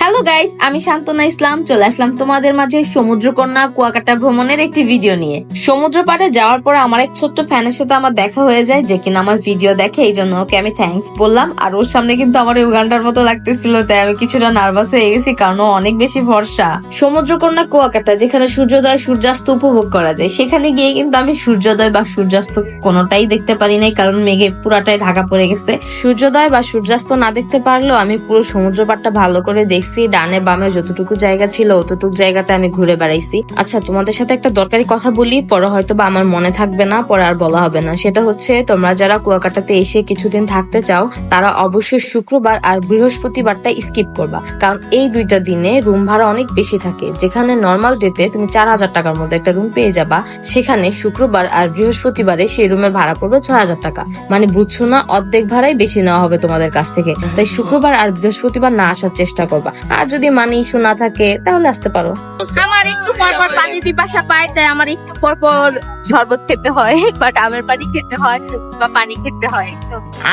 Hello guys আমি শান্তনা ইসলাম। চলে আসলাম তোমাদের মাঝে সমুদ্রকন্যা কুয়াকাটা ভ্রমণের একটি ভিডিও নিয়ে। সমুদ্র পাড়ে যাওয়ার পরে আমার এক ছোট্ট ফ্যানের সাথে আমার দেখা হয়ে যায়, যে কিনা আমার ভিডিও দেখে, এই জন্য ওকে আমি থ্যাঙ্কস বললাম। আর ওর সামনে কিন্তু আমার উগান্ডার মতো লাগতেছিল, তাই আমি কিছুটা নার্ভাস হয়ে গেছি, কারণ অনেক বেশি ভরসা। সমুদ্রকন্যা কুয়াকাটা, যেখানে সূর্যোদয় সূর্যাস্ত উপভোগ করা যায়, সেখানে গিয়ে কিন্তু আমি সূর্যোদয় বা সূর্যাস্ত কোনোটাই দেখতে পারি নাই, কারণ মেঘে পুরাটাই ঢাকা পড়ে গেছে। সূর্যোদয় বা সূর্যাস্ত না দেখতে পারলেও আমি পুরো সমুদ্র পাড়টা ভালো করে দেখছি, ডানে বামে যতটুকু জায়গা ছিল অতটুকু জায়গাতে আমি ঘুরে বেড়াইছি। আচ্ছা তোমাদের সাথে একটা দরকারি কথা বলি, পরে হয়তো বা আমার মনে থাকবে না, পরে আর বলা হবে না। সেটা হচ্ছে, তোমরা যারা কুয়াকাটাতে এসে কিছুদিন থাকতে চাও, তারা অবশ্যই শুক্রবার আর বৃহস্পতিবারটা স্কিপ করবা। কারণ এই দুইটা দিনে রুম ভাড়া অনেক বেশি থাকে। যেখানে নর্মাল ডেতে তুমি চার হাজার টাকার মধ্যে একটা রুম পেয়ে যাবা, সেখানে শুক্রবার আর বৃহস্পতিবারে সেই রুমের ভাড়া পড়বে ছয় হাজার টাকা। মানে বুঝছ না, অর্ধেক ভাড়াই বেশি নেওয়া হবে তোমাদের কাছ থেকে। তাই শুক্রবার আর বৃহস্পতিবার না আসার চেষ্টা করবা। আর যদি মানি ইস্যু না থাকে তাহলে আসতে পারো। আমার একটু পর পর পানির পিপাসা পায় তাই আমার একটু পর পর শরবত খেতে হয় বাট আমের পানি খেতে হয় বা পানি খেতে হয়।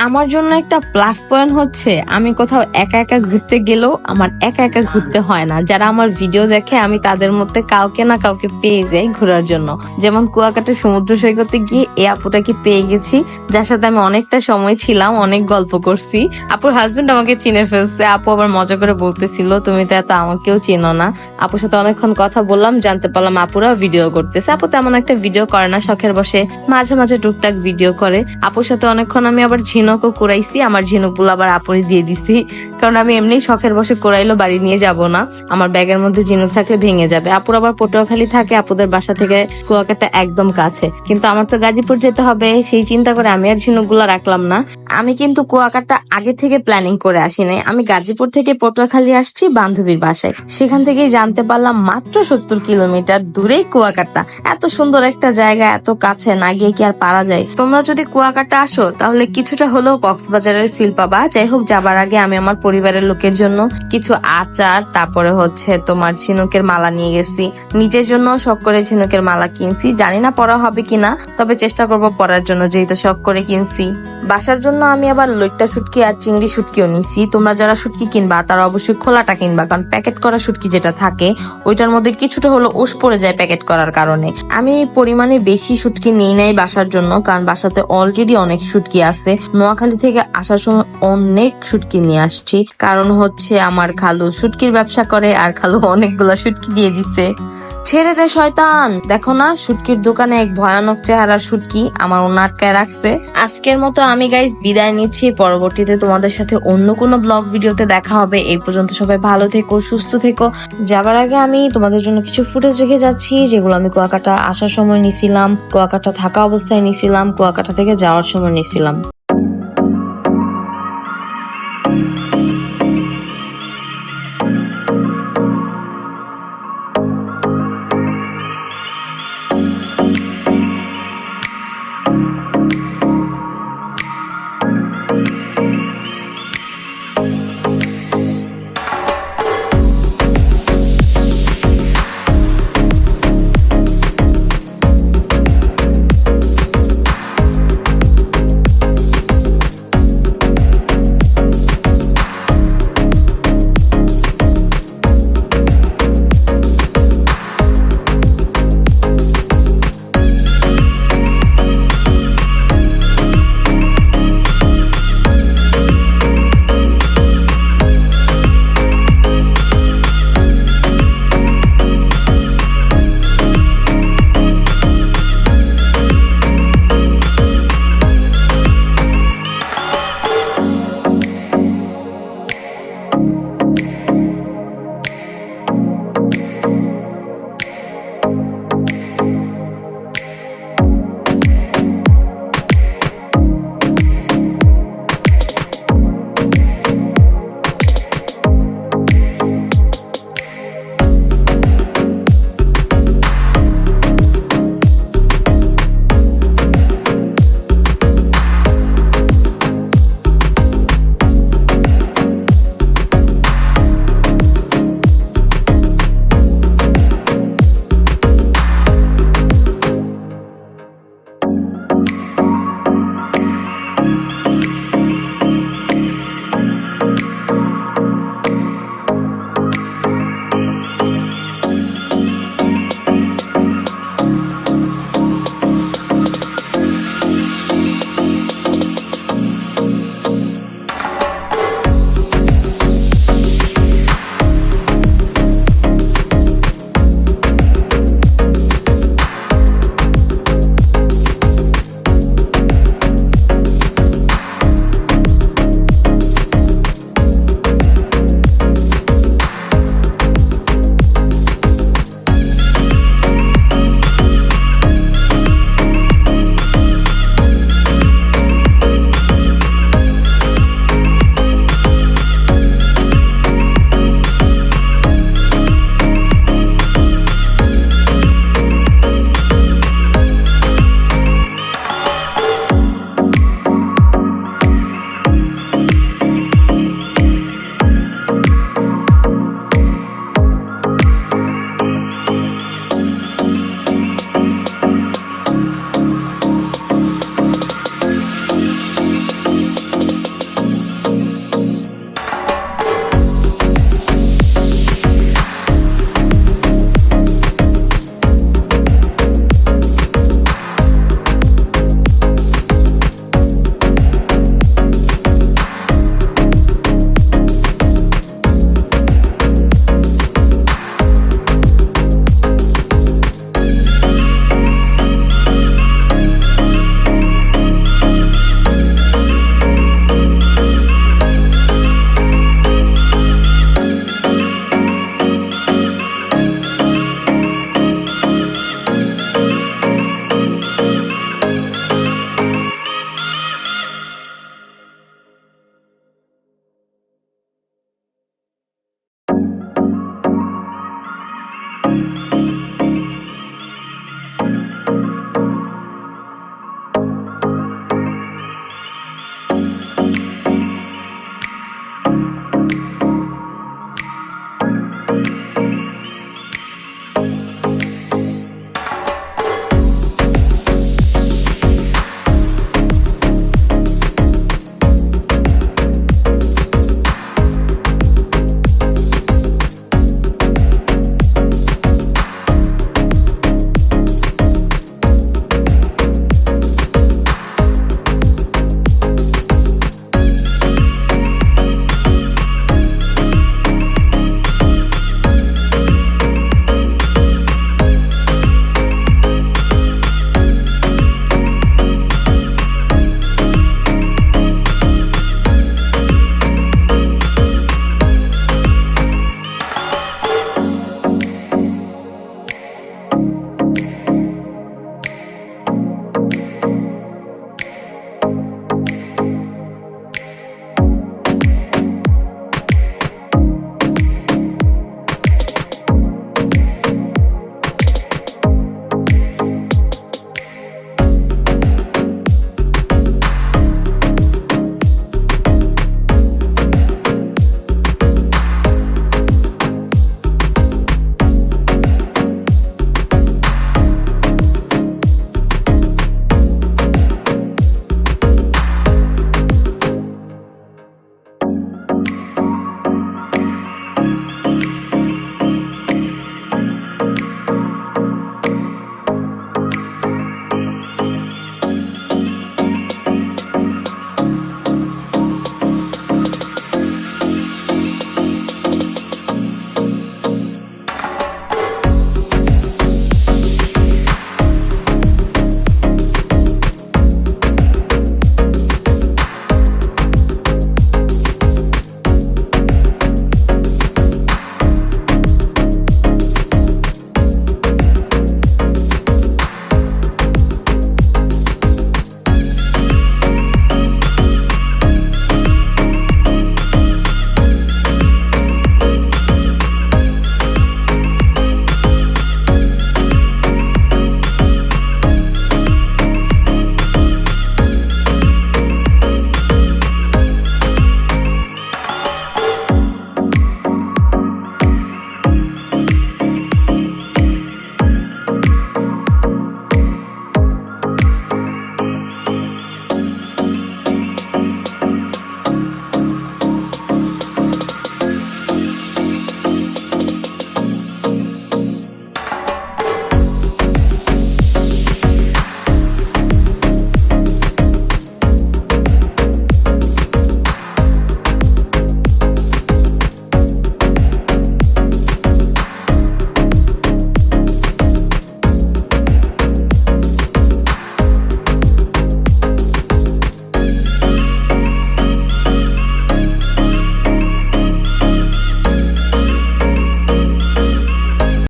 আমার জন্য একটা প্লাস পয়েন্ট হচ্ছে আমি কোথাও একা একা ঘুরতে গেলেও আমার একা একা ঘুরতে হয় না। যারা আমার ভিডিও দেখে আমি তাদের মধ্যে কাউকে না কাউকে পেয়ে যাই ঘোরার জন্য। যেমন কুয়াকাটা সমুদ্র সৈকতে গিয়ে এই আপুটাকে পেয়ে গেছি? যার সাথে আমি অনেকটা সময় ছিলাম অনেক গল্প করছি। আপুর হাজবেন্ড আমাকে চিনে ফেলছে আপু আবার মজা করে বলতেছিল, তুমি তো এত আমাকেও চিনো না। আপুর সাথে অনেকক্ষণ কথা বললাম, জানতে পারলাম আপুরা ভিডিও করতেছে। আপু তেমন একটা ভিডিও করে না, শখের বসে মাঝে মাঝে টুকটাক ভিডিও করে। আপুর সাথে অনেকক্ষণ আমি আবার ঝিনুকও কুড়াইছি, আমার ঝিনুকগুলো আবার আপুরে দিয়ে দিছি। কারণ আমি এমনি শখের বসে কুড়াইলো বাড়ি নিয়ে যাব না, আমার ব্যাগের মধ্যে ঝিনুক থাকলে ভেঙে যাবে। আপুর আবার পটুয়াখালী থাকে, আপুদের বাসা থেকে কুয়াকাটা একদম কাছে। কিন্তু আমার তো গাজীপুর যেতে হবে, সেই চিন্তা করে আমি আর ঝিনুকগুলো রাখলাম না। আমি কিন্তু কুয়াকাটা আগে থেকে প্ল্যানিং করে আসি নাই আমি গাজীপুর থেকে পটুয়াখালী আসছি বান্ধবীর বাসায়। সেখান থেকেই জানতে পারলাম মাত্র সত্তর কিলোমিটার দূরেই কুয়াকাটা। এত সুন্দর একটা জায়গা, এত কাছে, না গিয়ে কি আর পারা যায়? তোমরা যদি কুয়াকাটা আসো, তাহলে কিছুটা হলেও কক্সবাজারের ফিল পাবা। যাই হোক, যাবার আগে আমি আমার পরিবারের লোকের জন্য কিছু আচার, তারপরে হচ্ছে তোমার ঝিনুকের মালা নিয়ে গেছি। নিজের জন্য শখ করে ঝিনুকের মালা কিনছি। জানি না পরা হবে কিনা, তবে চেষ্টা করব পরার জন্য, যেহেতু শখ করে কিনছি। বাসার জন্য আমি আবার লইট্টা শুটকি আর চিংড়ি শুটকিও নিছি। তোমরা যারা শুটকি কিনবা, তারা অবশ্যই খোলাটা কিনবা, কারণ প্যাকেট করা শুটকি যেটা থাকে, ওইটার মধ্যে কিছুটা হলো ওষ পড়ে যায় প্যাকেট করার কারণে। আমি পরিমাণে বেশি শুটকি নিই নাই বাসার জন্য, কারণ বাসাতে অলরেডি অনেক শুটকি আছে। নোয়াখালী থেকে আসার সময় অনেক শুটকি নিয়ে আসছি। কারণ হচ্ছে আমার খালু শুটকির ব্যবসা করে, আর খালু অনেকগুলা শুটকি দিয়ে দিছে। ছেড়ে দে, শয়তান। দেখো না, শুটকির দোকানে এক ভয়ানক চেহারার শুটকি আমার অন্য আটকায় রাখছে। আজকের মতো আমি গাইজ বিদায় নিচ্ছি। পরবর্তীতে তোমাদের সাথে অন্য কোনো ব্লগ ভিডিওতে দেখা হবে। এই পর্যন্ত সবাই ভালো থেকো, সুস্থ থেকো। যাবার আগে আমি তোমাদের জন্য কিছু ফুটেজ রেখে যাচ্ছি, যেগুলো আমি কুয়াকাটা আসার সময় নিছিলাম, কুয়াকাটা থাকা অবস্থায় নিছিলাম, কুয়াকাটা থেকে যাওয়ার সময় নিছিলাম।